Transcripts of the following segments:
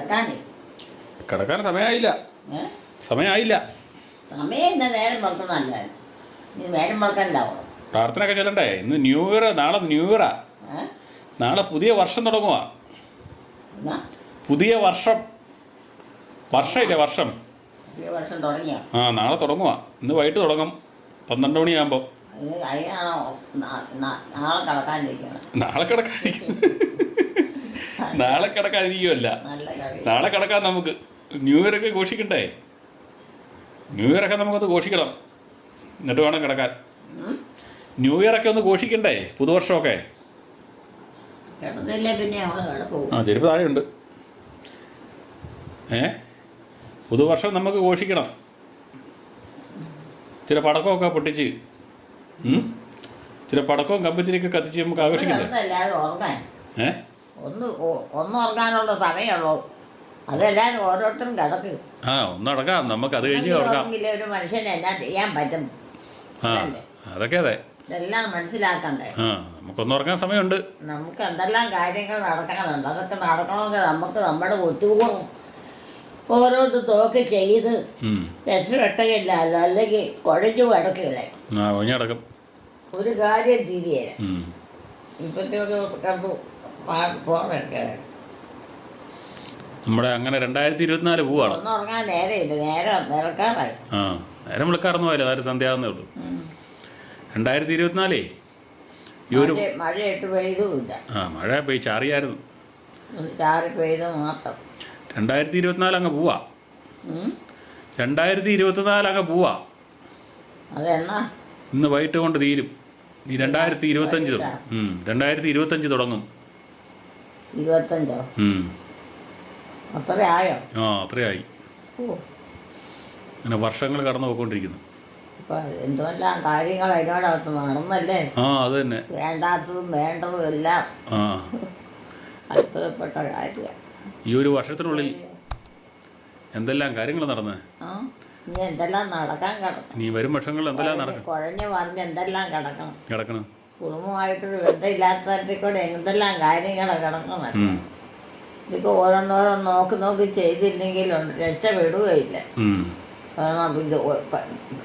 കിടക്കാനേ. കിടക്കാൻ സമയമായില്ല ഏ? സമയമായില്ല സമയം എന്നാ നേരം വെക്കുന്നല്ല നീ നേരം പ്രാർത്ഥനയൊക്കെ ചെല്ലണ്ടേ? ഇന്ന് ന്യൂ ഇയർ നാളെ ന്യൂ ഇയർ ഏ? നാളെ പുതിയ വർഷം തുടങ്ങുക എന്നാ? പുതിയ വർഷം. വർഷമില്ലേ വർഷം? ഈ വർഷം തുടങ്ങിയോ? ആ നാളെ തുടങ്ങുക ഇന്ന് വൈകിട്ട് തുടങ്ങും. പന്ത്രണ്ട് മണിയാകുമ്പോൾ അതിന് അതിനാണോ നാ- നാ- നാളെ കിടക്കാനിരിക്കണം നാളെ കിടക്കാതിരിക്കും നാളെ കിടക്കാതിരിക്കുമല്ല നാളെ കിടക്കാം നമുക്ക് ന്യൂ ഇയർ ഒക്കെ ഘോഷിക്കണ്ടേ? ന്യൂ ഇയർ ഒക്കെ നമുക്കത് ഘോഷിക്കണം. എന്നിട്ട് വേണം കിടക്കാൻ. ന്യൂ ഇയർ ഒക്കെ ഒന്ന് ഘോഷിക്കണ്ടേ? പുതുവർഷമൊക്കെ. ആ ചെരുപ്പ് താഴെയുണ്ട് ഏ? പുതുവർഷം നമുക്ക് ഘോഷിക്കണം. ചില പടക്കമൊക്കെ പൊട്ടിച്ച്. ചില പടക്കവും കമ്പത്തിരിയൊക്കെ കത്തിച്ച് നമുക്ക് ആഘോഷിക്കണ്ടേ? ഏഹ് ഒന്ന് ഒന്ന് ഉറങ്ങാനുള്ള സമയമുള്ളൂ. അതെല്ലാവരും ഓരോരുത്തരും കിടക്കും. ആ ഒന്നടക്കാം നമുക്ക് അത് കഴിഞ്ഞ് കിടക്കാം ഒരു മനുഷ്യനെ എന്നാ ചെയ്യാൻ പറ്റും. അതൊക്കെ അതെ. ഇതെല്ലാം മനസ്സിലാക്കണ്ടേ? ആ നമുക്കൊന്ന് ഉറങ്ങാൻ സമയമുണ്ട്. നമുക്ക് എന്തെല്ലാം കാര്യങ്ങൾ നടക്കാനുണ്ട് അതൊക്കെ നടക്കണമെങ്കിൽ നമുക്ക് നമ്മുടെ ബുദ്ധിപൂർവം ഓരോന്ന് നോക്കി ചെയ്ത്. രക്ഷപ്പെട്ടകില്ല അല്ലെങ്കിൽ കുഴഞ്ഞു കിടക്കില്ലേ ഒരു കാര്യം തിരിയല്ല ഇപ്പത്തെ ഒരു കണ്ടു. പോകണം നമ്മുടെ അങ്ങനെ രണ്ടായിരത്തി ഇരുപത്തിനാല് പോവാണ്. ഒന്നും ഉറങ്ങാൻ നേരെയില്ല നേരെ നിറക്കാറായി ആ നേരം വിളിക്കാറൊന്നും നേരം സന്ധ്യാകുന്നേ ഉള്ളൂ. രണ്ടായിരത്തി ഇരുപത്തിനാലേ ഈ ഒരു മഴ മഴയിട്ട് പെയ്തുമില്ല. ആ മഴ പോയി ചാറിയായിരുന്നു. ഒന്ന് ചാറി പെയ്ത് മാത്രം. രണ്ടായിരത്തി ഇരുപത്തിനാല് അങ്ങ് പോവാ? രണ്ടായിരത്തി ഇരുപത്തിനാല് അങ്ങ് പോവാ. അതെന്നാ? ഇന്ന് വൈകിട്ട് കൊണ്ട് തീരും. ഈ രണ്ടായിരത്തി ഇരുപത്തഞ്ച്. രണ്ടായിരത്തി ഇരുപത്തഞ്ച് തുടങ്ങും. ഇരുപത്തഞ്ചോ. അത്ര ആയോ ആ അത്രയായി. ഓ. അങ്ങനെ വർഷങ്ങൾ കടന്നു പോയിക്കൊണ്ടിരിക്കുന്നു ഇപ്പൊ എന്തുമെല്ലാം കാര്യങ്ങൾ അതിനോടകത്ത് നടന്നല്ലേ ആ അത് തന്നെ. വേണ്ടാത്തതും വേണ്ടതും എല്ലാം. അത്ഭുതപ്പെട്ട കാര്യമാണ്. ഈ ഒരു വർഷത്തിനുള്ളിൽ എന്തെല്ലാം കാര്യങ്ങൾ നടന്ന്? നീ എന്തെല്ലാം നടക്കാൻ കിടക്കണം? നീ വരും വർഷങ്ങളിൽ എന്തെല്ലാം നടക്കും കുഴഞ്ഞു പറഞ്ഞ് എന്തെല്ലാം കിടക്കണം? കിടക്കണം. കുടുംബമായിട്ടൊരു ബന്ധമില്ലാത്ത തരത്തിൽ കൂടെ എന്തെല്ലാം കാര്യങ്ങൾ കിടക്കണം ഇതിപ്പോ ഓരോന്നോരോ ഓരോന്നോരോന്ന് നോക്കി നോക്കി ചെയ്തില്ലെങ്കിലും രക്ഷപ്പെടുകയില്ല. കാരണം ഇത്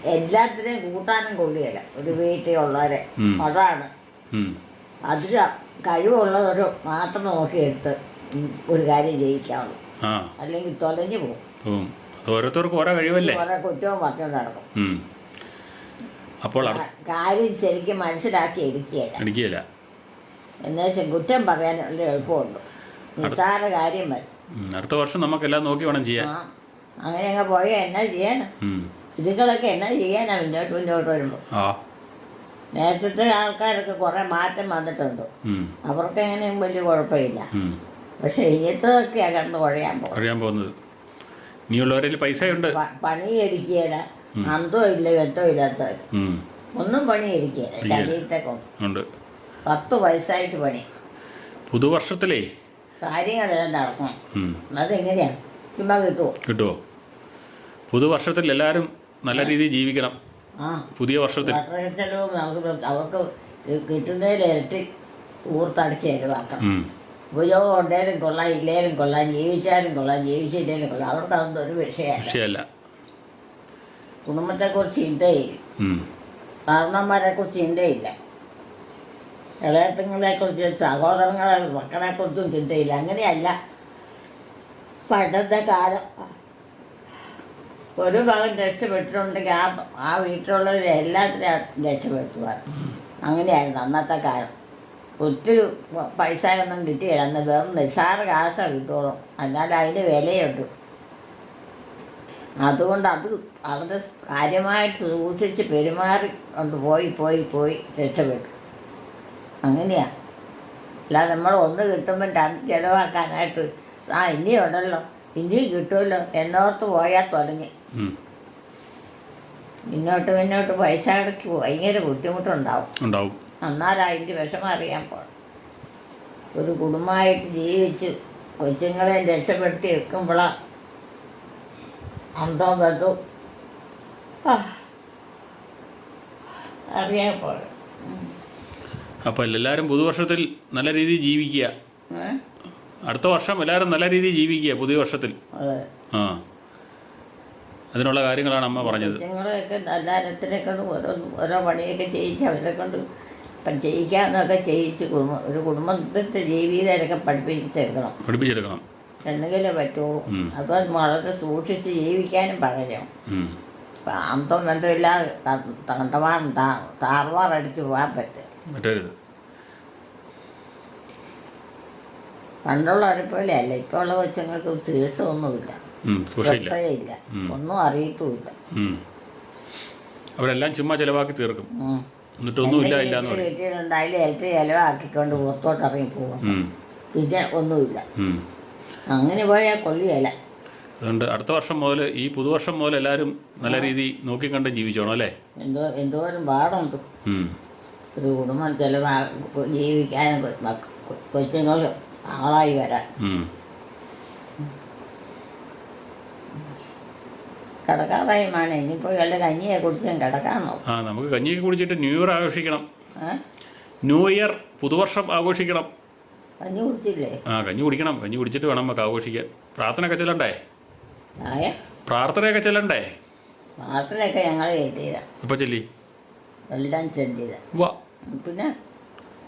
എല്ലാത്തിനെയും കൂട്ടാനും കൊള്ളിയല്ല. ഒരു വീട്ടിലുള്ളവരെ. അതാണ്. അതിൽ കഴിവുള്ളവർ മാത്രം നോക്കിയെടുത്ത് ഒരു കാര്യം ജയിക്കാവുള്ളൂ. അല്ലെങ്കിൽ തൊലഞ്ഞു പോകും. ഓരോരുത്തർക്കും ഓരോ കഴിവല്ലേ? ഓരോ കുറ്റവും പറഞ്ഞു നടക്കും. അപ്പോൾ കാര്യം ശരിക്കും മനസ്സിലാക്കി എടുക്കുകയില്ല. അടിക്കുകയില്ല എന്നുവെച്ചാൽ കുറ്റം പറയാനുള്ള എളുപ്പമുണ്ട്. നിസ്സാര കാര്യം മതി. അടുത്ത വർഷം നമുക്കെല്ലാം നോക്കി വേണം ചെയ്യാൻ. അങ്ങനെ അങ്ങ് പോയാൽ എന്നാ ചെയ്യാനാ. ഇതുങ്ങളൊക്കെ എന്നാ ചെയ്യാനാ മുന്നോട്ട് മുന്നോട്ട് വരുമ്പോൾ ആ. നേരത്തെ ആൾക്കാരൊക്കെ കുറെ മാറ്റം വന്നിട്ടുണ്ട്. അവർക്ക് എങ്ങനെയും വലിയ കുഴപ്പമില്ല. പക്ഷെ ഇങ്ങനത്തതൊക്കെയാണ് കിടന്ന് കുഴയാൻ പോകുന്നത്? ഇനിയുള്ളവരിൽ പൈസയുണ്ട്. പണി എടുക്കുകയില്ല. അന്തോ ഇല്ല വെട്ടോ ഇല്ലാത്ത ഒന്നും പണി ശരീരത്തെ കൊണ്ട് പത്ത് വയസ്സായിട്ട് പണി. പുതുവർഷത്തിലേ? കാര്യങ്ങളെല്ലാം നടക്കണം. അതെങ്ങനെയാ? ചുമ്മാ കിട്ടുമോ കിട്ടുമോ പുതുവർഷത്തിൽ എല്ലാവരും നല്ല രീതിയിൽ ജീവിക്കണം. ആ. പുതിയ വർഷത്തിൽ. അവർക്ക് കിട്ടുന്നതിൽ ഇരട്ടി ഊർത്തടിച്ച് ചെലവാക്കണം. ഉപയോഗം ഉണ്ടേലും കൊള്ളാം ഇല്ലേലും കൊള്ളാം ജീവിച്ചാലും കൊള്ളാം ജീവിച്ചില്ലേലും കൊള്ളാം. അവർക്ക് അതൊന്നും ഒരു വിഷയമല്ല. കുടുംബത്തെക്കുറിച്ച് ചിന്തയില്ല ഉം. കാരണന്മാരെക്കുറിച്ച് ചിന്തയില്ല ഇളയത്തങ്ങളെ കുറിച്ച് സഹോദരങ്ങളെ മക്കളെ കുറിച്ചും ചിന്തയില്ല. അങ്ങനെയല്ല. പണ്ടത്തെ കാലം. ഒരു ഭാഗം രക്ഷപ്പെട്ടിട്ടുണ്ടെങ്കിൽ ആ ആ വീട്ടിലുള്ളവരെ എല്ലാത്തിനും രക്ഷപ്പെടുത്തുവാൻ. അങ്ങനെയായിരുന്നു അന്നത്തെ കാലം. ഒത്തിരി പൈസ ഒന്നും കിട്ടിയില്ല. അന്ന് വെറും നിസ്സാര കാശ കിട്ടുള്ളൂ. എന്നാലും അതിന് വിലയുണ്ട്. അതുകൊണ്ട് അത് അവരുടെ കാര്യമായിട്ട് സൂക്ഷിച്ച് പെരുമാറി കൊണ്ട് പോയി പോയി പോയി രക്ഷപ്പെട്ടു. അങ്ങനെയാ. അല്ലാതെ നമ്മൾ ഒന്ന് കിട്ടുമ്പോൾ രണ്ട് ചിലവാക്കാനായിട്ട് ആ ഇനിയും ഉണ്ടല്ലോ ഇനിയും കിട്ടുമല്ലോ. എന്നോർത്ത് പോയാൽ തുടങ്ങി. മുന്നോട്ട് മുന്നോട്ട് പൈസ അടക്കി ഭയങ്കര ബുദ്ധിമുട്ടുണ്ടാവും. എന്നാലും അതിന്റെ വിഷമം അറിയാൻ പോകണം ഒരു കുടുംബമായിട്ട് ജീവിച്ച് കൊച്ചുങ്ങളെ രക്ഷപ്പെടുത്തി വെക്കുമ്പോഴാണ് അന്തോ ബന്ധു അറിയാൻ പോകണം അപ്പോൾ എല്ലാവരും പുതുവർഷത്തിൽ നല്ല രീതിയിൽ ജീവിക്കുക. അടുത്ത വർഷം എല്ലാവരും നല്ല രീതിയിൽ ജീവിക്കുക പുതിയ വർഷത്തിൽ അതെ. ആ. അതിനുള്ള കാര്യങ്ങളാണ് അമ്മ പറഞ്ഞത്. കൊച്ചുങ്ങളെയൊക്കെ എല്ലാരത്തിനെ കൊണ്ട് ഓരോ ഓരോ പണിയൊക്കെ ചെയ്യിച്ച് അവരെ കൊണ്ട് ഇപ്പം ചെയ്യിക്കാന്നൊക്കെ ചെയ്യിച്ച് കുടുംബം ഒരു കുടുംബത്തിന്റെ ജീവിതമൊക്കെ പഠിപ്പിച്ചെടുക്കണം. പഠിപ്പിച്ചെടുക്കണം. എന്തെങ്കിലേ പറ്റുള്ളൂ. അപ്പം വളരെ സൂക്ഷിച്ച് ജീവിക്കാനും. എന്തോ അന്തം ബന്ധമില്ലാതെ തണ്ടവാൻ താർവാറടിച്ച് പോകാൻ പറ്റും പണ്ടുള്ള പണ്ടുള്ളവരെ പോലെയല്ല ഇപ്പോൾ ഉള്ള കൊച്ചുങ്ങൾക്ക് ചികിത്സ ഒന്നുമില്ല ശ്രദ്ധയില്ല ഒന്നും അറിയത്തുമില്ല. അവരെല്ലാം ചുമ്മാ ചെലവാക്കി തീർക്കും. എന്നിട്ടൊന്നുമില്ല പറയും വീട്ടിലുണ്ടായാലും ഇലക്ട്രി ചിലവാക്കിക്കൊണ്ട് പുറത്തോട്ട് ഇറങ്ങി പോകും. പിന്നെ ഒന്നുമില്ല. അങ്ങനെ പോയാൽ കൊള്ളിയല്ല. അതുകൊണ്ട് അടുത്ത വർഷം മുതൽ ഈ പുതുവർഷം മുതൽ എല്ലാവരും നല്ല രീതി നോക്കിക്കണ്ടും ജീവിച്ചോണം അല്ലേ? എന്തോ എന്തോരം പാടുണ്ട്. ഒരു കുടുംബം ചില ജീവിക്കാനും കൊച്ചുങ്ങൾ ആളായി വരാൻ. കിടക്കാറായുമാണ് ഇനിയിപ്പോൾ വല്ല കഞ്ഞിയെ കുടിച്ചും കിടക്കാമോ ആ നമുക്ക് കഞ്ഞിയൊക്കെ കുടിച്ചിട്ട് ന്യൂ ഇയർ ആഘോഷിക്കണം. ന്യൂ ഇയർ പുതുവർഷം ആഘോഷിക്കണം. കഞ്ഞി കുടിച്ചില്ലേ? ആ കഞ്ഞി കുടിക്കണം. കഞ്ഞി കുടിച്ചിട്ട് വേണം നമുക്ക് ആഘോഷിക്കാൻ. പ്രാർത്ഥന ഒക്കെ ചെല്ലണ്ടേ പ്രാർത്ഥനയൊക്കെ ചെല്ലണ്ടേ? പ്രാർത്ഥനയൊക്കെ ഞങ്ങൾ ചെയ്ത ഇപ്പം ചെല്ലി. എല്ലാം ചെല്ലിയത്. പിന്നെ?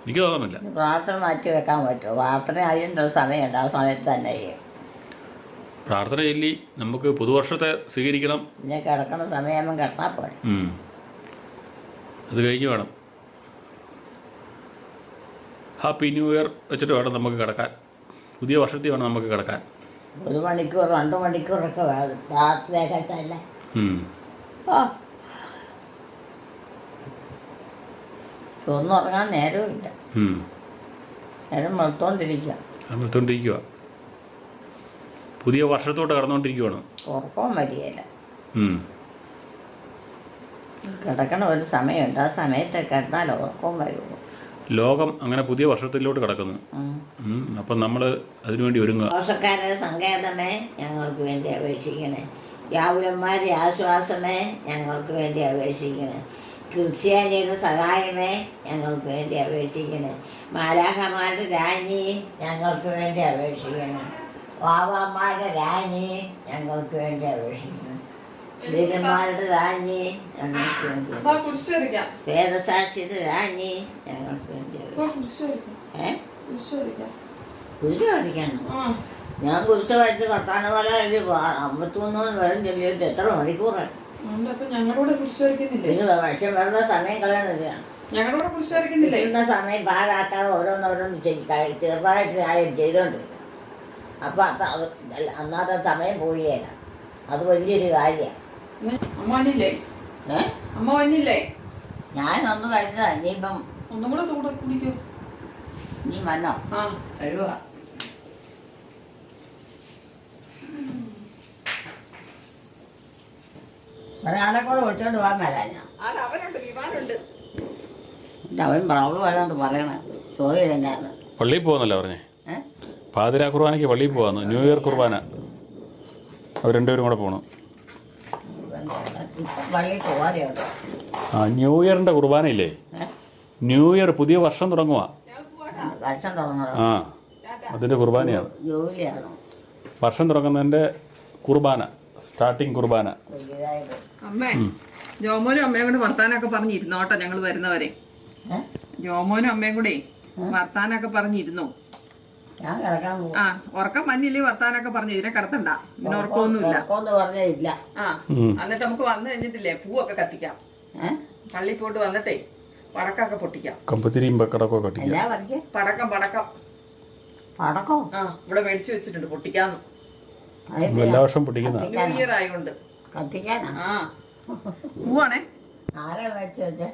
എനിക്ക് തോന്നുന്നില്ല. പ്രാർത്ഥന മാറ്റി വെക്കാൻ പറ്റുമോ? പ്രാർത്ഥന അതിനുള്ള സമയമുണ്ട് ആ സമയത്ത് തന്നെ ചെയ്യും. പ്രാർത്ഥന ചൊല്ലി നമുക്ക് പുതുവർഷത്തെ സ്വീകരിക്കണം. പിന്നെ കിടക്കണ സമയമാകുമ്പോൾ കിടന്നാൽ പോരെ. അത് കഴിഞ്ഞ് വേണം. ഹാപ്പി ന്യൂ ഇയർ വെച്ചിട്ട് വേണം നമുക്ക് കിടക്കാൻ. പുതിയ വർഷത്തിൽ വേണം നമുക്ക് കിടക്കാൻ. ഒരു മണിക്കൂർ രണ്ട് മണിക്കൂറൊക്കെ വേണം. പ്രാർത്ഥനയൊക്കെ തന്നെ ഉം. ആ. ഒന്നും ഉറങ്ങാൻ നേരമില്ല. നേരം വെളുത്തോണ്ടിരിക്കുക അമർത്തോണ്ടിരിക്കുക പുതിയ വർഷത്തോട്ട് കടന്നുകൊണ്ടിരിക്കുവാണ് ഉറക്കവും വരികയില്ല. കിടക്കണ ഒരു സമയമുണ്ട്. ആ സമയത്ത് കിടന്നാൽ ഉറക്കവും വരുള്ളൂ ലോകം അങ്ങനെ പുതിയ വർഷത്തിലോട്ട് കടക്കുന്നു. അപ്പൊ നമ്മൾ അതിനുവേണ്ടി ഒരുങ്ങുക. ദോഷക്കാരുടെ സങ്കേതമേ ഞങ്ങൾക്ക് വേണ്ടി അപേക്ഷിക്കണേ. യാവുലന്മാരുടെ ആശ്വാസമേ ഞങ്ങൾക്ക് വേണ്ടി അപേക്ഷിക്കണേ. ക്രിസ്ത്യാനിയുടെ സഹായമേ ഞങ്ങൾക്ക് വേണ്ടി അപേക്ഷിക്കണേ. മാലാഖമാരുടെ രാജ്ഞി ഞങ്ങൾക്ക് വേണ്ടി അപേക്ഷിക്കണേ. വാവാമാരുടെ രാജ്ഞി ഞങ്ങൾക്ക് വേണ്ടി അപേക്ഷിക്കണം. രാജ്ഞി ഞങ്ങൾക്ക് വേണ്ടി വേദസാക്ഷിയുടെ രാജ്ഞി ഞങ്ങൾക്ക് വേണ്ടി കുരിശ് ഞാൻ കുരിശ് വരച്ച് കത്താന പോലെ ഒരു വരും വരെ ചൊല്ലിയിട്ട് എത്ര മണിക്കൂറായി ഞങ്ങളോട് കുരിശ് വരയ്ക്കുന്നില്ലേ? നിങ്ങൾ പക്ഷെ വെറുതെ സമയം കളയണതാണ് ഞങ്ങളോട് കുരിശ് വരയ്ക്കുന്നില്ല? ഇന്ന സമയം പാഴാക്കാതെ ഓരോന്നോരോന്ന് ചെറുതായിട്ട് ആയാലും ചെയ്തോണ്ടിരിക്കും അപ്പം അന്നാത്ത സമയം പോയേല അത് വലിയൊരു കാര്യമാണ്. അമ്മ വന്നില്ലേ? അമ്മ വന്നില്ലേ? ഞാനൊന്ന് കഴിഞ്ഞതാ ഇനിയിപ്പം ഒന്നും കൂടെ കൂടെ കുടിക്കൂ. നീ വന്നോ? ആ. വരുവാ. ഒരാളെ കൂടെ വിളിച്ചോണ്ട് പോകാൻ അവൻ വരാണ്ട് പറയണ. ചോദ്യം തന്നെയാണ് പള്ളിയിൽ പോകുന്നല്ലോ പറഞ്ഞേ? പാതിരാ കുർബാനക്ക് പള്ളി പള്ളിയിൽ പോകാന്ന് ന്യൂ ഇയർ കുർബാന. അവർ രണ്ടുപേരും കൂടെ പോകണം പോകാതെയുണ്ട് ആ ന്യൂ ഇയറിന്റെ കുർബാനയില്ലേ? ന്യൂ ഇയർ പുതിയ വർഷം തുടങ്ങുക വർഷം തുടങ്ങുന്നത് ആ അതിന്റെ കുർബാനയാണ് ജോലിയാണോ. വർഷം തുടങ്ങുന്നതിന്റെ കുർബാന സ്റ്റാർട്ടിങ് കുർബാന. അമ്മേ ജോമോനും അമ്മയും കൂടെ വർത്താനൊക്കെ പറഞ്ഞിരുന്നോട്ടോ ഞങ്ങൾ വരുന്നവരെ. ജോമോനും അമ്മയും കൂടെ വർത്താനൊക്കെ പറഞ്ഞിരുന്നു ആ ഉറക്കം വന്നില്ലേ വർത്താനൊക്കെ പറഞ്ഞു. ഇതിനെ കിടത്തണ്ട. ഇതിന് ഉറക്കമൊന്നുമില്ല ഉറക്കമെന്ന് പറഞ്ഞില്ല ആ. എന്നിട്ട് നമുക്ക് വന്നു കഴിഞ്ഞിട്ടില്ലേ? പൂവൊക്കെ കത്തിക്കാം. ഏഹ് പള്ളി പോയിട്ട് വന്നിട്ടേ പടക്കൊക്കെ പൊട്ടിക്കാം. കമ്പത്തിരിയും എന്നാ പഠിക്കേ പടക്കം പടക്കം. പടക്കോ? ആ ഇവിടെ മേടിച്ചു വെച്ചിട്ടുണ്ട്. പൊട്ടിക്കാന്ന്. എല്ലാ വർഷം പൊട്ടിക്കുന്ന ന്യൂ ഇയർ ആയതുകൊണ്ട് കത്തിക്കാനാ? ആ. പൂവാണേ? ആരാ മേടിച്ചു വെച്ചേ?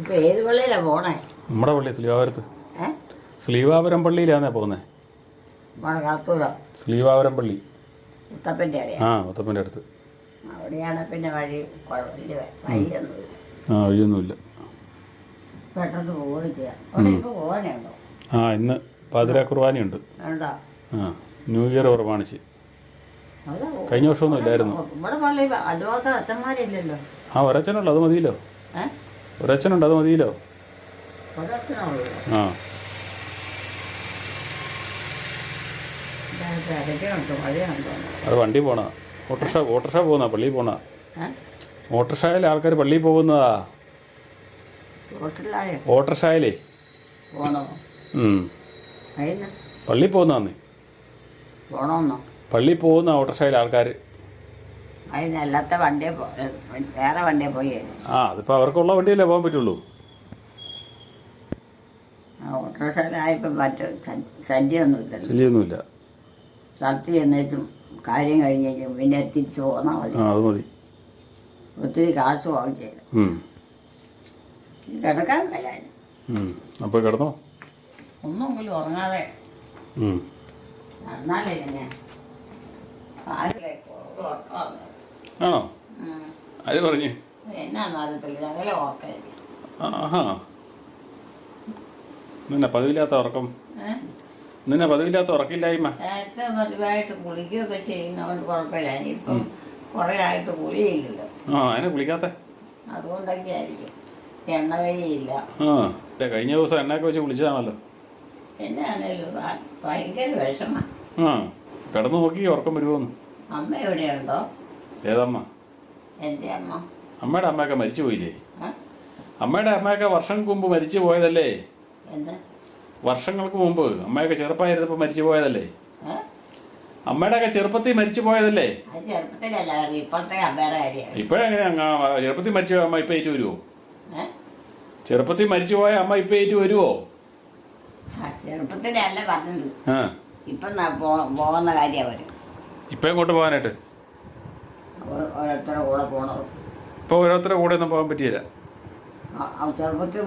ഇപ്പൊ ഏത് പള്ളിയിലാ പോണേ? നമ്മുടെ പള്ളി സ്ലീവാപുരത്ത് ഏഹ് സ്ലീവാപുരം പള്ളിയിലാന്നേ പോകുന്നത് സ്ലീവാപുരം പള്ളി. മുത്തപ്പന്റെ ആ മുത്തപ്പന്റെ അടുത്ത്. അവിടെയാണ് പിന്നെ വഴി കുഴപ്പമില്ല. വഴിയൊന്നുമില്ല. ആ വഴിയൊന്നുമില്ല. പെട്ടെന്ന് പോകാനുണ്ടോ? ആ ഇന്ന് പാതിര കുർബാനയുണ്ട്. ആ ന്യൂ ഇയർ പ്രമാണിച്ച് കഴിഞ്ഞ വർഷമൊന്നും ഇല്ലായിരുന്നു. നമ്മുടെ പള്ളി അച്ഛന്മാരില്ലല്ലോ. ആ ഒരച്ഛനുള്ളൂ അത് മതിയല്ലോ. ഒരച്ഛനുണ്ട് അത് മതിയല്ലോ. ആ. അത് വണ്ടി പോണ ഓട്ടോറിക്ഷ ഓട്ടോറിക്ഷ പോകുന്ന പള്ളിയിൽ പോണ. ഓട്ടോറിക്ഷയിൽ ആൾക്കാർ പള്ളിയിൽ പോകുന്നതാ. ഓട്ടോറിക്ഷയിലേ. പള്ളി ഉം. പള്ളി പോകുന്ന ഓട്ടോറിക്ഷയിൽ ആൾക്കാർ അതിനല്ലാത്ത വണ്ടിയെ വേറെ വണ്ടിയെ പോയി ആ അതിപ്പോൾ അവർക്കുള്ള വണ്ടിയല്ലേ പോകാൻ പറ്റുള്ളൂ. ഓട്ടോറിക്ഷയിലായപ്പോൾ മറ്റു ശല്യമൊന്നുമില്ല സ്ഥലത്ത് ചെന്നേച്ചും കാര്യം കഴിഞ്ഞേച്ചും പിന്നെ തിരിച്ചു പോന്നാൽ മതി. ആ അത് മതി. ഒത്തിരി കാശ് ചെയ്യും ഉം. കിടക്കാൻ കഴിയാൻ ഉം. അപ്പോൾ കിടന്നോ? ഒന്നുമെങ്കിലും ഉറങ്ങാതെ. ഉം. നടന്നാലേ പിന്നെ. കാലിലേക്ക് ഉറക്കം ആണോ. അത് പറഞ്ഞ്? എന്നാന്ന് അറിയത്തില്ല ഞങ്ങളെ ഓർക്കയില്ല ആഹാ. നിന്നെ പതിവില്ലാത്ത ഉറക്കം. ഏഹ് നിന്നെ പതിവില്ലാത്ത ഉറക്കില്ലായ്മ. നേരത്തെ പതിവായിട്ട് കുളിക്കുകയൊക്കെ ചെയ്യുന്നതുകൊണ്ട് കുഴപ്പമില്ല ഇനിയിപ്പം കുറേ ആയിട്ട് കുളിയില്ലല്ലോ ആ അതിനെ കുളിക്കാത്ത. അതുകൊണ്ടൊക്കെ ആയിരിക്കും. എണ്ണവയില്ല. ആ ദേ, കഴിഞ്ഞ ദിവസം എണ്ണയൊക്കെ വെച്ച് വിളിച്ചതാണല്ലോ എന്നാണേലും ഭയങ്കര വിഷമം. ആ കിടന്നു നോക്കി ഉറക്കം വരുമോന്ന് അമ്മ എവിടെയുണ്ടോ? ഏതമ്മ? എന്റെ അമ്മ. അമ്മയുടെ അമ്മയൊക്കെ മരിച്ചു പോയില്ലേ? അമ്മയുടെ അമ്മയൊക്കെ വർഷം മുമ്പ് മരിച്ചു പോയതല്ലേ എന്ത്? വർഷങ്ങൾക്ക് മുമ്പ് അമ്മയൊക്കെ ചെറുപ്പമായിരുന്നപ്പോൾ മരിച്ചു പോയതല്ലേ? അമ്മയുടെ ഒക്കെ ചെറുപ്പത്തിൽ മരിച്ചു പോയതല്ലേ? ചെറുപ്പത്തിലല്ല ഇപ്പോഴത്തെ അമ്മയുടെ ഇപ്പോഴെങ്ങനെ ചെറുപ്പത്തിൽ മരിച്ചു പോയ അമ്മ ഇപ്പം ഏറ്റു വരുമോ ചെറുപ്പത്തിൽ മരിച്ചു പോയ അമ്മ ഇപ്പം ഏറ്റു വരുമോ ചെറുപ്പത്തിലല്ല പറഞ്ഞത്. ഇപ്പം പോകുന്ന വരും ഇപ്പം എങ്ങോട്ട് പോകാനായിട്ട്? ഓരോരുത്തരുടെ കൂടെ ഇപ്പോൾ ഓരോരുത്തരുടെ കൂടെ ഒന്നും പോകാൻ പറ്റിയില്ല. ചെറുപ്പത്തിൽ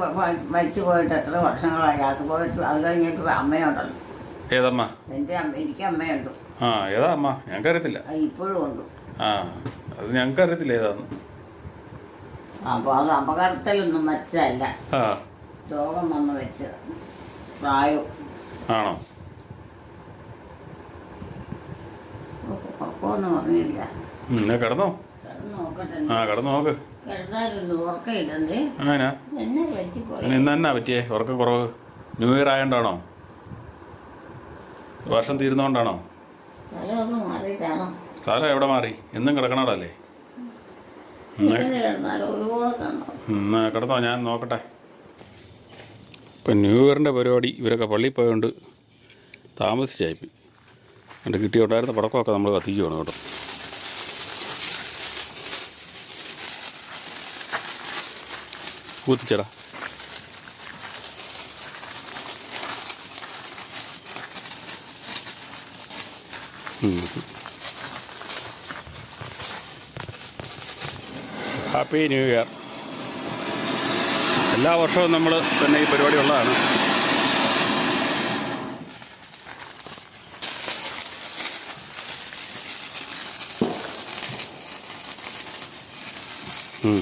മരിച്ചു പോയിട്ട് എത്ര വർഷങ്ങളായി? അത് പോയിട്ട് അത് കഴിഞ്ഞിട്ട് അമ്മയുണ്ടല്ലോ. ഏതമ്മ? എന്റെ അമ്മ എനിക്ക് അമ്മയുണ്ട്. ആ ഏതാ അമ്മ? ഞങ്ങൾക്കറിയത്തില്ല. ഇപ്പോഴും ഉണ്ട്. ആ അത് ഞങ്ങൾക്കറിയത്തില്ല ഏതാന്ന്. അപ്പോൾ അത് അപകടത്തിലൊന്നും മരിച്ചതല്ല. രോഗം വന്ന് വെച്ച് പ്രായവും ആണോ? ഒന്നും പറഞ്ഞില്ല. കിടന്നോ? കിടന്ന് നോക്കട്ടെ. ആ കിടന്നു നോക്ക്. അങ്ങനെ? എന്നെ ഇന്ന് പറ്റിയേ? ഉറക്കം കുറവ്. ന്യൂ ഇയർ ആയതുകൊണ്ടാണോ വർഷം തീരുന്നോണ്ടാണോ? സ്ഥലം എവിടെ മാറി? എന്നും കിടക്കണോടല്ലേ എന്നാ കിടന്നോ? ഞാൻ നോക്കട്ടെ. ഇപ്പം ന്യൂ ഇയറിന്റെ പരിപാടി ഇവരൊക്കെ പള്ളിയിൽ പോയതുകൊണ്ട് താമസിച്ചായി. എന്റെ കിട്ടിയുണ്ടായിരുന്ന പടക്കമൊക്കെ നമ്മൾ കത്തിക്കുകയാണ് കേട്ടോ. കൂത്തിച്ചടാ ഹാപ്പി ന്യൂ ഇയർ എല്ലാ വർഷവും നമ്മൾ തന്നെ ഈ പരിപാടി ഉള്ളതാണ് ഉം.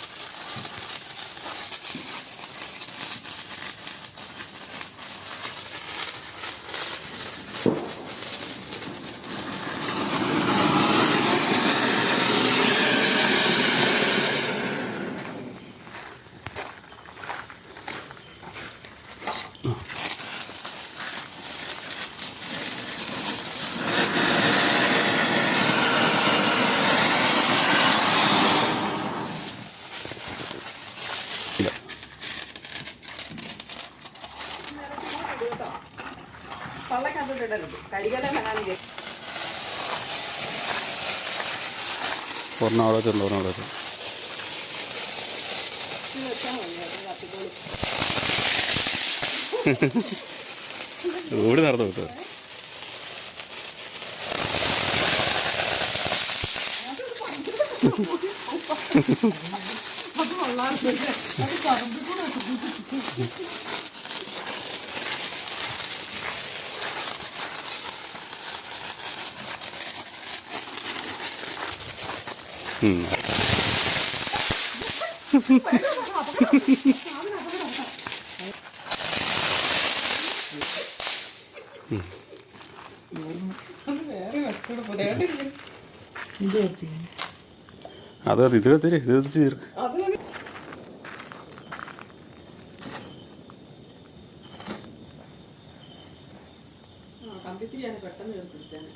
ഒരെണ്ണം അവിടെ വെച്ചിട്ടുണ്ട് ഒരെണ്ണം അവിടെ വെച്ചിട്ടുണ്ട് ഓടി നടന്നു കിട്ടുക ഉം. അത് വേറെ വസ്തുവിടെ അതെ ഇതിലെത്തിരി ഇത് തീർക്കും ഇത് കത്തിച്ച് തീർക്ക് അത് മതി. ആ, കമ്പിത്തിരിയാണ് പെട്ടെന്ന് കയറി പിടിച്ചേനെ.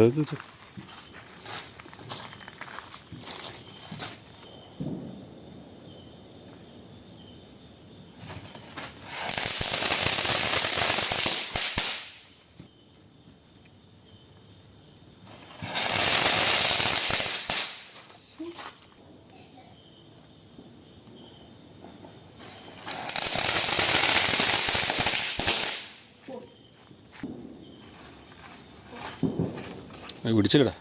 എടുത്ത് കത്തിച്ച് അത് പിടിച്ചില്ലടാ.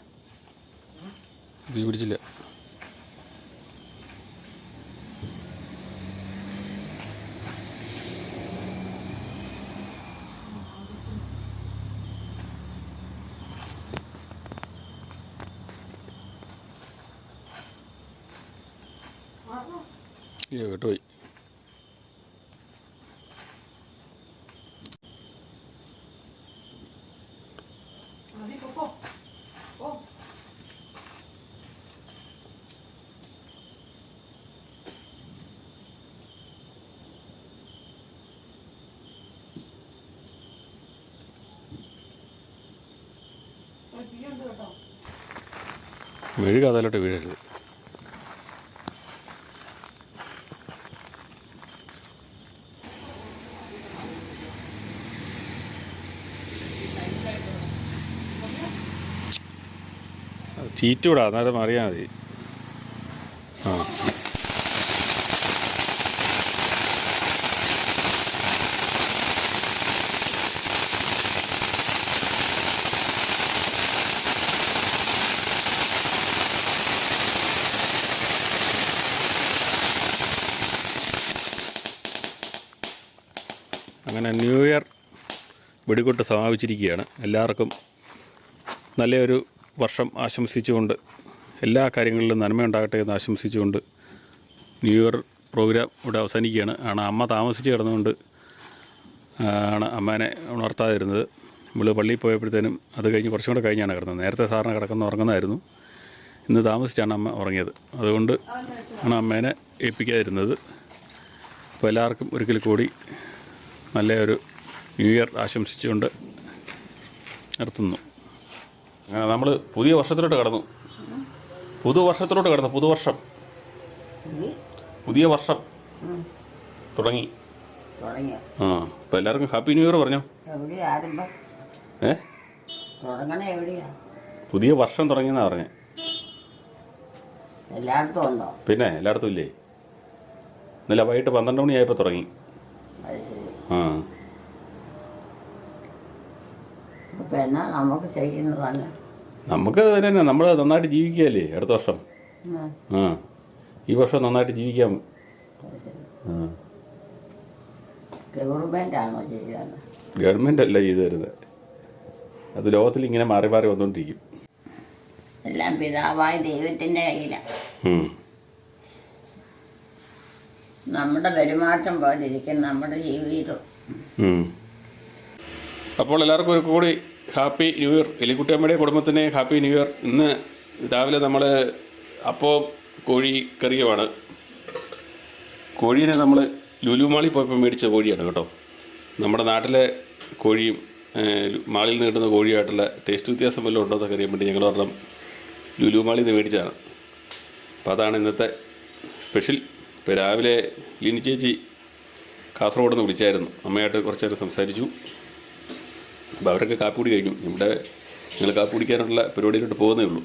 മെഴുക അതിലോട്ട് വീഴരുത്. ചീറ്റൂടാ അന്നേരം അറിയാൽ മതി. അങ്ങനെ ന്യൂ ഇയർ വെടികൊട്ട് സമാപിച്ചിരിക്കുകയാണ്. എല്ലാവർക്കും നല്ലൊരു വർഷം ആശംസിച്ചുകൊണ്ട് എല്ലാ കാര്യങ്ങളിലും നന്മയുണ്ടാകട്ടെ എന്ന് ആശംസിച്ചുകൊണ്ട് ന്യൂ ഇയർ പ്രോഗ്രാം ഇവിടെ അവസാനിക്കുകയാണ്. ആണ് അമ്മ താമസിച്ച് കിടന്നുകൊണ്ട് ആണ് അമ്മേനെ ഉണർത്താതിരുന്നത്. നമ്മൾ പള്ളിയിൽ പോയപ്പോഴത്തേനും അത് കഴിഞ്ഞ് കുറച്ചും കൂടെ കഴിഞ്ഞാണ് കിടന്നത്. നേരത്തെ സാറിന് കിടക്കുന്ന ഉറങ്ങുന്നതായിരുന്നു. ഇന്ന് താമസിച്ചാണ് അമ്മ ഉറങ്ങിയത്. അതുകൊണ്ട് ആണ് അമ്മേനെ ഏൽപ്പിക്കാതിരുന്നത്. അപ്പോൾ എല്ലാവർക്കും ഒരിക്കൽ കൂടി നല്ല ഒരു ന്യൂ ഇയർ ആശംസിച്ചുകൊണ്ട് നിർത്തുന്നു. അങ്ങനെ നമ്മൾ പുതിയ വർഷത്തിലോട്ട് കടന്നു. പുതുവർഷത്തിലോട്ട് കടന്നു. പുതുവർഷം പുതിയ? വർഷം. തുടങ്ങി. ആ അപ്പം എല്ലാവർക്കും ഹാപ്പി ന്യൂ ഇയർ പറഞ്ഞോ? ഏ? പുതിയ വർഷം തുടങ്ങിയെന്നാ പറഞ്ഞേ. എല്ലായിടത്തും ഉണ്ടോ? പിന്നെ എല്ലായിടത്തും ഇല്ലേ? ഇന്നലെ വൈകിട്ട് പന്ത്രണ്ട് മണിയായപ്പോൾ തുടങ്ങി. നമുക്ക് തന്നെ. നമുക്ക് തന്നെ നമ്മൾ നന്നായിട്ട് ജീവിക്കുകയല്ലേ അടുത്ത വർഷം? ആ. ഈ വർഷം നന്നായിട്ട് ജീവിക്കാം. ഗവൺമെന്റ് അല്ല ചെയ്തു തരുന്നത് അത് ലോകത്തിൽ ഇങ്ങനെ മാറി മാറി വന്നുകൊണ്ടിരിക്കും എല്ലാം പിതാവായ ദൈവത്തിന്റെ കയ്യിലാണ്. നമ്മുടെ പെരുമാറ്റം പോലെ ഇരിക്കും നമ്മുടെ ജീവിതം. അപ്പോൾ എല്ലാവർക്കും ഒരു കൂടി ഹാപ്പി ന്യൂ ഇയർ. എലിക്കുട്ടിയമ്മയുടെ കുടുംബത്തിന് ഹാപ്പി ന്യൂ ഇയർ. ഇന്ന് രാവിലെ നമ്മൾ അപ്പോൾ കോഴി കറിയുമാണ് കോഴീനെ നമ്മൾ ലുലുമാളി പോയപ്പോൾ മേടിച്ച കോഴിയാണ് കേട്ടോ. നമ്മുടെ നാട്ടിലെ കോഴിയും മാളിൽ നിന്ന് കിട്ടുന്ന കോഴിയായിട്ടുള്ള ടേസ്റ്റ് വ്യത്യാസം വല്ലതും ഉണ്ടോ എന്നൊക്കെ അറിയാൻ വേണ്ടി ഞങ്ങൾ ഒരെണ്ണം ലുലുമാളിൽ നിന്ന് മേടിച്ചതാണ്. അപ്പോൾ അതാണ് ഇന്നത്തെ സ്പെഷ്യൽ ഇപ്പോൾ രാവിലെ ലിനി ചേച്ചി കാസർഗോഡ് നിന്ന് വിളിച്ചായിരുന്നു. അമ്മയായിട്ട് കുറച്ച് നേരം സംസാരിച്ചു. അപ്പോൾ അവരൊക്കെ കാപ്പി കഴിഞ്ഞു. ഇവിടെ നിങ്ങൾ കാപ്പി കുടിക്കാനുള്ള പരിപാടിയിലോട്ട് പോകുന്നേ ഉള്ളൂ.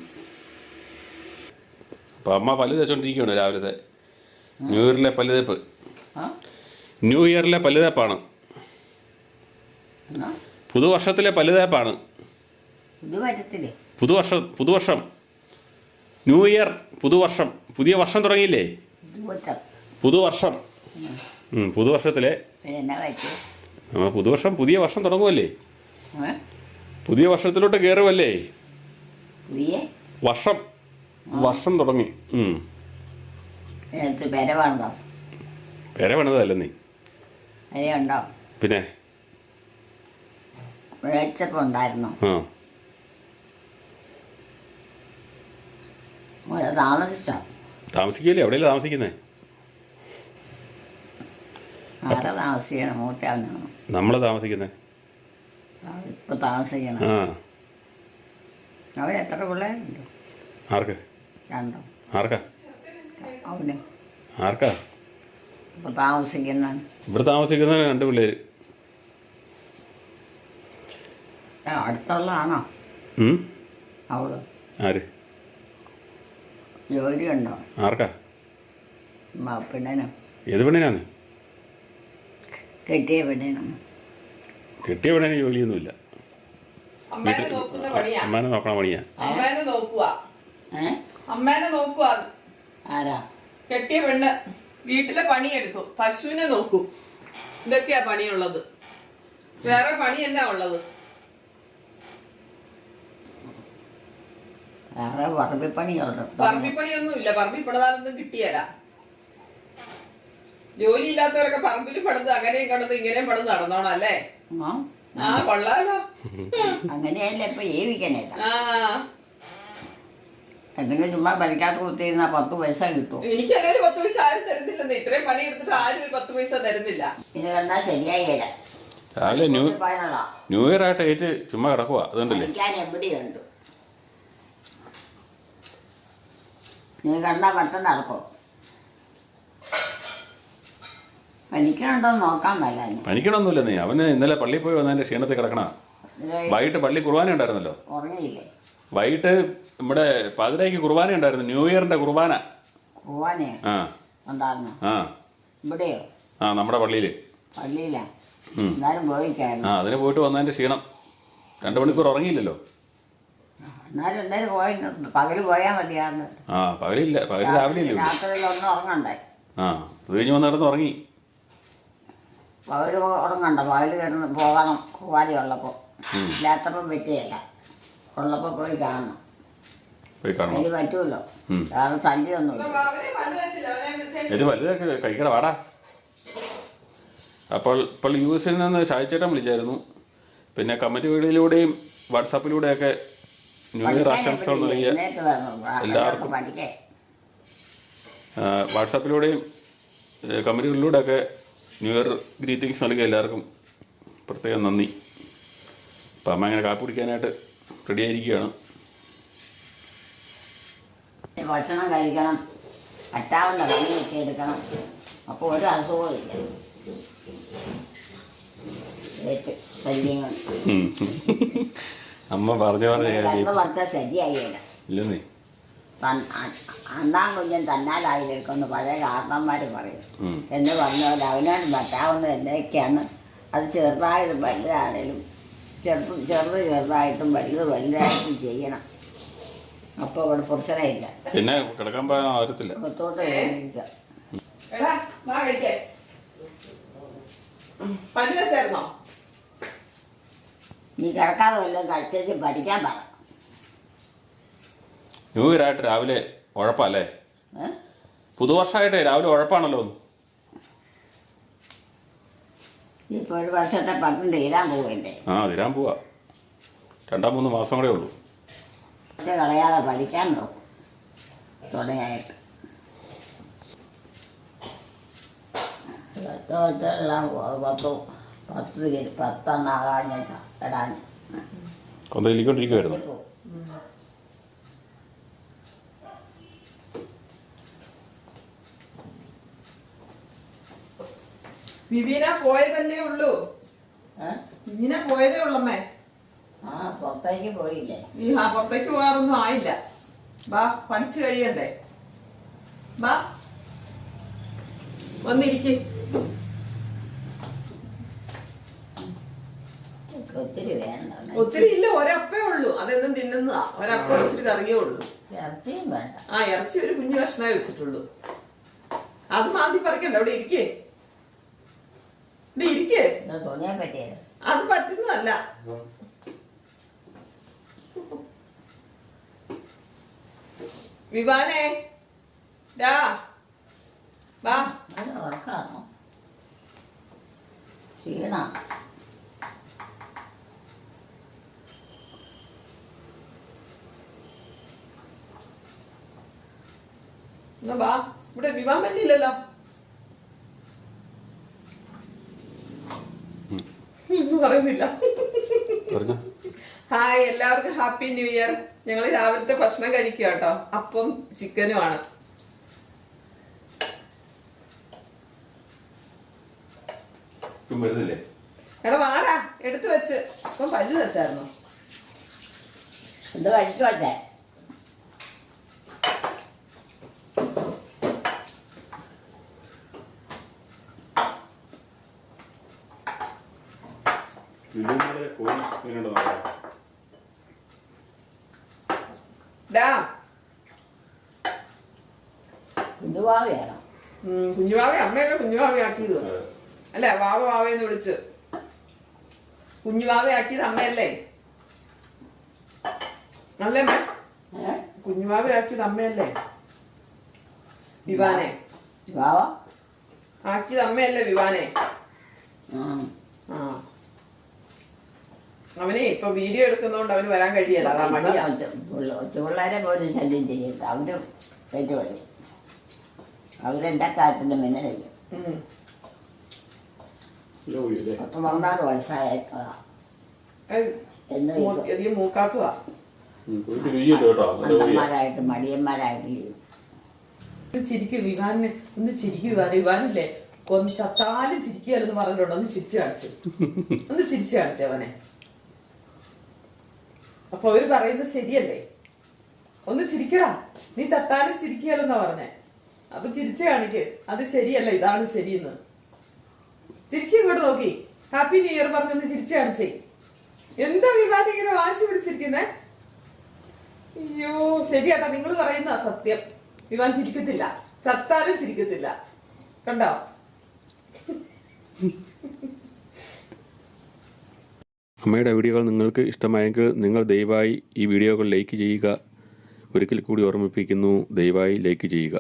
അപ്പോൾ അമ്മ പല്ല് തേച്ചുകൊണ്ടിരിക്കുകയാണ് രാവിലത്തെ. ന്യൂ ഇയറിലെ പല്ല് തേപ്പ്. ആ? ന്യൂ ഇയറിലെ പല്ല് തേപ്പാണ്. പുതുവർഷത്തിലെ പല്ല് തേപ്പാണ്. പുതുവർഷം പുതുവർഷം. ന്യൂ ഇയർ പുതുവർഷം. പുതിയ വർഷം തുടങ്ങിയില്ലേ? പുതുവർഷം. പുതുവർഷത്തിലെ ആ പുതുവർഷം പുതിയ വർഷം തുടങ്ങുമല്ലേ പുതിയ വർഷത്തിലോട്ട് കയറുമല്ലേ വർഷം. വർഷം തുടങ്ങി. പെര പണിതല്ലേ നീ. പിന്നെ? ഉണ്ടായിരുന്നോ. താമസിച്ചോ? താമസിക്കില്ലേ എവിടെയല്ലേ താമസിക്കുന്നേ? ആരെ താമസിക്കണം? നമ്മൾ താമസിക്കുന്നേ? ഇപ്പൊ താമസിക്കണം. ആ. അവൻ എത്ര പിള്ളേരുണ്ട്? ആർക്ക്? രണ്ടോ? ആർക്കാ? അവന്. ആർക്കാ? ഇപ്പൊ താമസിക്കുന്ന. ഇവിടെ താമസിക്കുന്ന രണ്ട് പിള്ളേര്. അടുത്തുള്ളതാണോ? ഉം? അവൾ. ആര്? ജോലിയുണ്ടോ? ആർക്കാ? പിന്നെ ഏത് പെണ്ണിനാ. നീ കെട്ടിയ പെണ്ണിനും കെട്ടിയ പെണ്ണിന് ജോലിയൊന്നുമില്ല. അമ്മേനെ നോക്കുന്ന പണിയാ. അമ്മാനെ നോക്കണ പണിയാ. അമ്മേനെ നോക്കുക ഏ? അമ്മേനെ നോക്കുക ആരാ? കെട്ടിയ പെണ്ണ് വീട്ടിലെ പണിയെടുക്കും. പശുവിനെ നോക്കും. ഇതൊക്കെയാ പണിയുള്ളത്. വേറെ പണി എന്നാ ഉള്ളത്? വേറെ പറമ്പിപ്പണിയുണ്ട് പറമ്പിപ്പണിയൊന്നും ഇല്ല പറമ്പിൽ പണിതാലൊന്നും കിട്ടിയല്ല. ജോലി ഇല്ലാത്തവരൊക്കെ പറമ്പിൽ പണിത് അങ്ങനെയും കടന്ന് ഇങ്ങനെയും പണിത് നടന്നോണം അല്ലേ ആ കൊള്ളാലോ. അങ്ങനെയല്ലേ ഇപ്പൊ ജീവിക്കണേല ആ. എന്തെങ്കിലും ചുമ്മാ പഠിക്കാത്ത കുത്തിയിരുന്ന പത്ത് പൈസ കിട്ടും. എനിക്കല്ലെങ്കിൽ പത്ത് പൈസ ആരും തരുന്നില്ലെന്ന്. ഇത്രയും പണി എടുത്തിട്ട് ആരും ഒരു പത്ത് പൈസ തരുന്നില്ല. ഇത് കണ്ടാ ശരിയായില്ല രാവിലെ ന്യൂ ഇയർ ആയിട്ട് ഏറ്റ് ചുമ്മാ കിടക്കുക അതുകൊണ്ടല്ലേ? എവിടെയുണ്ട്? നീ കണ്ടാ പെട്ടെന്ന് നടക്കും. നോക്കാൻ പനിക്കണമൊന്നുമില്ല നീ അവന് ഇന്നലെ പള്ളിയിൽ പോയി വന്നതിന്റെ ക്ഷീണത്തിൽ കിടക്കണ. വൈകിട്ട് പള്ളി കുർബാന ഉണ്ടായിരുന്നല്ലോ. ഉറങ്ങിയില്ലേ? വൈകിട്ട് നമ്മുടെ പതിരയ്ക്ക് കുർബാന ഉണ്ടായിരുന്നു. ന്യൂ ഇയറിന്റെ കുർബാന. ആ. ഉണ്ടായിരുന്നു. ആ. ഇവിടെയോ? ആ നമ്മുടെ പള്ളിയിൽ പള്ളിയിലാ. എന്നാലും പോയിക്കായിരുന്നു. ആ അതിന് പോയിട്ട് വന്നതിന്റെ ക്ഷീണം. രണ്ടു മണിക്കൂർ ഉറങ്ങിയില്ലല്ലോ. എന്നാലും എന്തായാലും പോയി പകൽ പോയാൽ മതിയായിരുന്നു. ആ പകലില്ല. പകൽ രാവിലെ ഇല്ലേ? ഉള്ളൂ. രാത്രിയിൽ ഒന്നും ഉറങ്ങണ്ടേ? ആ അത് കഴിഞ്ഞ് വന്നിടന്ന് ഉറങ്ങി. പകൽ ഉറങ്ങണ്ട. പകൽ കിടന്ന് പോകണം കൂവാലി ഉള്ളപ്പോൾ ഇല്ലാത്തപ്പം പറ്റിയല്ല. ഉള്ളപ്പോൾ പോയി കാണണം. പറ്റുമല്ലോ ഉം. വേറെ തല്ലിയൊന്നുമില്ല. ഇത് വലുതൊക്കെ കഴിക്കട വാടാ. അപ്പോൾ ഇപ്പോൾ യു എസിൽ നിന്ന് ഷായിച്ചേട്ടൻ വിളിച്ചായിരുന്നു. പിന്നെ കമന്റ് വീഡിയോയിലൂടെയും വാട്സാപ്പിലൂടെയൊക്കെ ന്യൂ ഇയർ ആശംസകൾ നൽകിയ എല്ലാവർക്കും. വാട്സാപ്പിലൂടെയും കമന്റുകളിലൂടെയൊക്കെ കമന്റുകളിലൂടെയൊക്കെ ന്യൂ ഇയർ ഗ്രീറ്റിങ്സ് നൽകിയ എല്ലാവർക്കും പ്രത്യേകം നന്ദി. അപ്പം അമ്മ ഇങ്ങനെ കാപ്പി കുടിക്കാനായിട്ട് റെഡി ആയിരിക്കുകയാണ്. ഭക്ഷണം കഴിക്കണം. പറ്റാവുന്ന പണിയൊക്കെ എടുക്കണം. അപ്പോൾ ഒരു അസുഖവും ഇല്ല. ശല്യങ്ങൾ. അമ്മ പറഞ്ഞു പറഞ്ഞു ശരിയായില്ല ഇല്ലെന്നേ. അന്നാം കുഞ്ഞൻ തന്നാലായിരിക്കുമെന്ന് പഴയ കാരണന്മാർ പറയും. എന്ന് പറഞ്ഞ പോലെ അവനോട് പറ്റാവുന്ന എന്തൊക്കെയാണ് അത് ചെറുതായാലും വലുതാണേലും ചെറുപ്പം ചെറുത് ചെറുതായിട്ടും വലുത് വലുതായിട്ടും ചെയ്യണം. അപ്പോൾ അവിടെ പ്രശ്നമില്ല പിന്നെ കിടക്കാൻ പോകാൻ കൊത്തോട്ട് നീ കിടക്കാതെ വല്ലതും കഴിച്ചേച്ച് പഠിക്കാൻ പറ. ന്യൂ ഇയർ ആയിട്ട് രാവിലെ ഉഴപ്പല്ലേ? പുതുവർഷമായിട്ടേ രാവിലെ ഉഴപ്പാണല്ലോ. ഇപ്പോൾ ഒരു വർഷത്തെ തീരാൻ പോവില്ലേ? ആ തീരാൻ പോവാ. രണ്ടാം മൂന്ന് മാസം കൂടെ ഉള്ളൂ. പക്ഷെ കളയാതെ പഠിക്കാൻ നോക്കും. തുടങ്ങിയായിട്ട് എല്ലാം പത്ത് പത്ത് പത്തെണ്ണാകാഞ്ഞിട്ട് കൊന്തയിലിക്കൊണ്ടിരിക്കുമായിരുന്നു വിവീന പോയതല്ലേ ഉള്ളൂ? വിവീന പോയതേ ഉള്ളമ്മേ. ആ പുറത്തേക്ക് പോയില്ലേ? ആ പുറത്തേക്ക് പോകാറൊന്നും ആയില്ല. ബാ പഠിച്ചു കഴിയണ്ടേ? ബാ. വന്നിരിക്ക. ഒത്തിരി വേണ്ട. ഒത്തിരി ഇല്ല ഒരപ്പേ ഉള്ളൂ. അതെന്നും തിന്നുന്നതാ. ഒരപ്പ വെച്ചിട്ട് കറിയേ ഉള്ളൂ ഇറച്ചിയും വേണ്ട. ആ ഇറച്ചി ഒരു കുഞ്ഞു കഷ്ണമേ വെച്ചിട്ടുള്ളൂ. അത് മാന്തി പറിക്കണ്ട അവിടെ ഇരിക്കേ. ഇരിക്കേ. അത് പറ്റുന്നതല്ല. വിവാനേ ഡാ വാ. ഉറക്കാണോ ക്ഷീണ? എന്നാ വാ. ഇവിടെ വിവാൻ പറ്റിയില്ലല്ലോ ഒന്നും പറയുന്നില്ല. പറഞ്ഞോ. ഹായ് എല്ലാവർക്കും ഹാപ്പി ന്യൂ ഇയർ. ഞങ്ങൾ രാവിലത്തെ ഭക്ഷണം കഴിക്കുക കേട്ടോ അപ്പം ചിക്കനുമാണ്. എടാ വാടാ. എടുത്തു വെച്ച്. അപ്പം പല്ലു വെച്ചായിരുന്നു? എന്ത് കഴിച്ചു വച്ചേ? ഡാ കുഞ്ഞുവാവിയാണോ? കുഞ്ഞുവാവെ അമ്മയല്ലേ കുഞ്ഞുവാവെ ആക്കിയത് അല്ലെ വാവ വാവയെന്ന് വിളിച്ച്. കുഞ്ഞുവാവ ആക്കിയത് അമ്മയല്ലേ? അല്ലേ അമ്മ? കുഞ്ഞുവാവ ആക്കിയത് അമ്മയല്ലേ? വിവാനെ. വാവ ആക്കിയത് അമ്മയല്ലേ വിവാനെ. ആ. അവനെ ഇപ്പൊ വീഡിയോ എടുക്കുന്നോണ്ട് അവന് വരാൻ കഴിയല്ല. അതാ മടിയാ കൊച്ചുപിള്ളേരെ പോലും ശല്യം ചെയ്യരുത്. അവരും തെറ്റ് വരും അവരെന്റെ കാറ്റിന്റെ ഉം. കോഴിയല്ലേ പത്ത് പന്ത്രണ്ട് വയസ്സായേക്കാ അത് എന്ന് മൂക്കാത്തതാ. മണ്ടന്മാരായിട്ട് മടിയന്മാരായിട്ട് ചെയ്യും ഒന്ന് ചിരിക്കും വിവാനെ ഒന്ന് ചിരിക്കും വിവാൻ വിവാനില്ലേ? കൊന്ന് ചത്താലും ചിരിക്കുകയല്ലെന്ന് പറഞ്ഞിട്ടുണ്ട്. ഒന്ന് ചിരിച്ചു കാണിച്ചു. ഒന്ന് ചിരിച്ചു കാണിച്ചു അവനെ. അപ്പൊ അവർ പറയുന്നത് ശരിയല്ലേ? ഒന്ന് ചിരിക്കടാ. നീ ചത്താലും ചിരിക്കുകയല്ലെന്നാ പറഞ്ഞേ. അപ്പൊ ചിരിച്ചു കാണിക്ക്. അത് ശരിയല്ല ഇതാണ് ശരിയെന്ന്. ചിരിക്കും ഇങ്ങോട്ട് നോക്കി. ഹാപ്പി ന്യൂ ഇയർ പറഞ്ഞൊന്ന് ചിരിച്ചു കാണിച്ചേ. എന്താ വിവാഹം ഇങ്ങനെ വാശി പിടിച്ചിരിക്കുന്നേ? അയ്യോ ശരിയാട്ടാ. നിങ്ങൾ പറയുന്ന സത്യം. വിവാൻ ചിരിക്കത്തില്ല. ചത്താലും ചിരിക്കത്തില്ല. കണ്ടോ? അമ്മയുടെ വീഡിയോകൾ നിങ്ങൾക്ക് ഇഷ്ടമായെങ്കിൽ നിങ്ങൾ ദയവായി ഈ വീഡിയോകൾ ലൈക്ക് ചെയ്യുക. ഒരിക്കൽ കൂടി ഓർമ്മിപ്പിക്കുന്നു ദയവായി ലൈക്ക് ചെയ്യുക.